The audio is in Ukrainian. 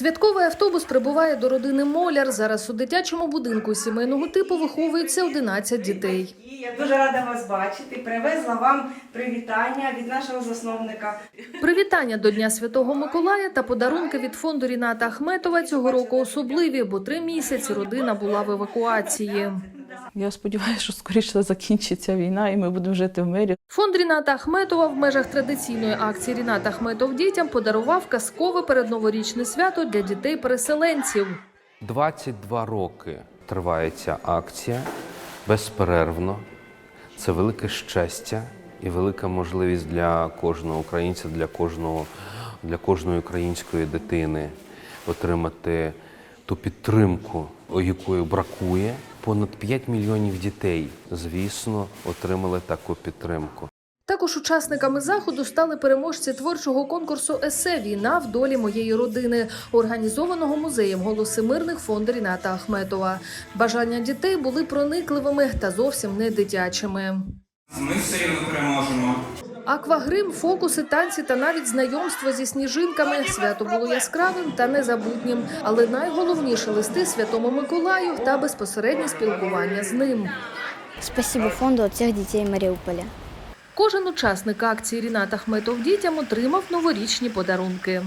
Святковий автобус прибуває до родини Моляр. Зараз у дитячому будинку сімейного типу виховується 11 дітей. Я дуже рада вас бачити. Привезла вам привітання від нашого засновника. Привітання до Дня Святого Миколая та подарунки від фонду Ріната Ахметова цього року особливі, бо три місяці родина була в евакуації. Я сподіваюся, що скоріше закінчиться війна, і ми будемо жити в мирі. Фонд Ріната Ахметова в межах традиційної акції Рінат Ахметов дітям подарував казкове передноворічне свято для дітей-переселенців. 22 роки триває ця акція безперервно. Це велике щастя і велика можливість для кожного українця, для кожного, для кожної української дитини отримати ту підтримку, якої бракує. Понад 5 мільйонів дітей, звісно, отримали таку підтримку. Також учасниками заходу стали переможці творчого конкурсу Есе Війна в долі моєї родини, організованого музеєм голоси мирних фонду Ріната Ахметова. Бажання дітей були проникливими та зовсім не дитячими. Ми все рівно переможемо. Аквагрим, фокуси, танці та навіть знайомство зі сніжинками. Свято було яскравим та незабутнім, але найголовніше листи святому Миколаю та безпосереднє спілкування з ним. Спасибо фонду от всех детей Мариуполя. Кожен учасник акції Рінат Ахметов дітям отримав новорічні подарунки.